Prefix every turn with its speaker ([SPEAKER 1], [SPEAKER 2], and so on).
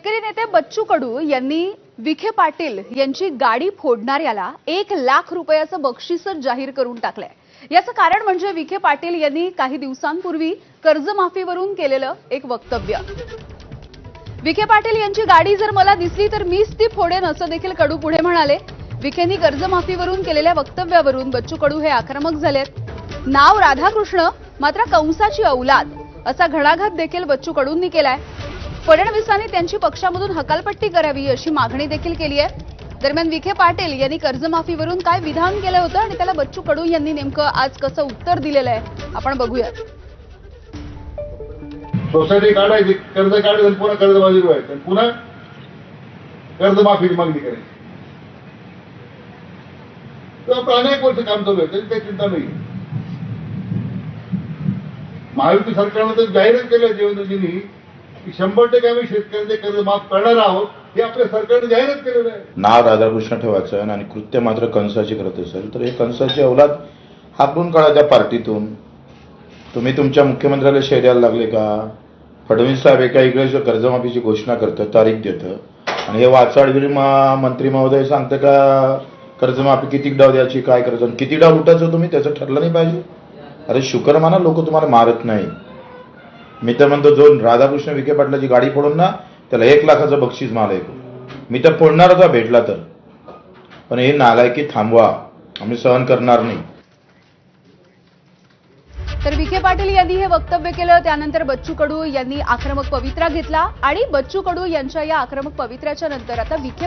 [SPEAKER 1] शेतकरी नेते बच्चू कडू यांनी विखे पाटील यांची गाडी फोडणाऱ्याला एक लाख रुपयाचं बक्षीसच जाहीर करून टाकलंय. याचं कारण म्हणजे विखे पाटील यांनी काही दिवसांपूर्वी कर्जमाफीवरून केलेलं एक वक्तव्य. विखे पाटील यांची गाडी जर मला दिसली तर मीच ती फोडेन असं देखील कडू पुढे म्हणाले. विखेंनी कर्जमाफीवरून केलेल्या वक्तव्यावरून बच्चू कडू हे आक्रमक झालेत. नाव राधाकृष्ण मात्र कंसाची औलाद असा घणाघात देखील बच्चू कडूंनी केलाय. फडणवीसांनी त्यांची पक्षामधून हकालपट्टी करावी अशी मागणी देखील केली आहे. दरम्यान विखे पाटील यांनी कर्जमाफीवरून काय विधान केलं होतं आणि त्याला बच्चू कडू यांनी नेमकं आज कसं उत्तर दिलेलं आहे आपण बघूया
[SPEAKER 2] सोसायटी काढायची कर्ज काढायचं पुन्हा कर्जबाजी व्हायचं पुन्हा कर्जमाफीची मागणी करायची. तर आपलं अनेक वर्ष काम चालू आहे त्याची काही चिंता नाही. महायुती सरकारनं तर जाहीरच केलं देवेंद्रजींनी की शंभर टक्के आम्ही शेतकऱ्यांचे कर्ज माफ करणार आहोत हे आपल्या सरकारने जाहीरच केलेलं आहे.
[SPEAKER 3] नाव राधाकृष्ण ठेवायचं आणि कृत्य मात्र कंसाची करत असेल तर हे कंसाची अवलाद हाकून काढा त्या पार्टीतून. तुम्ही तुमच्या मुख्यमंत्र्याला शेर लागले का? फडणवीस साहेब एका इकडे कर्जमाफीची घोषणा करतं तारीख देतं आणि हे वाचाडगिरी मा- मंत्री महोदय सांगतं का कर्जमाफी किती डाव द्यायची काय करायचं आणि किती डाव उठायचं तुम्ही त्याचं ठरलं नाही पाहिजे. अरे शुक्रमाना लोक तुम्हाला मारत नाही. मी तर म्हणतो जो राधाकृष्ण विखे पाटलाची गाडी फोडून ना त्याला एक लाखाचं बक्षीस मला एक मी तर फोडणार होता भेटला तर. पण हे नालायकी थांबवा. आम्ही सहन करणार नाही.
[SPEAKER 1] तर विखे पाटील यांनी हे वक्तव्य केलं त्यानंतर बच्चू कडू यांनी आक्रमक पवित्रा घेतला आणि बच्चू कडू यांच्या या आक्रमक पवित्र्याच्या नंतर आता विखे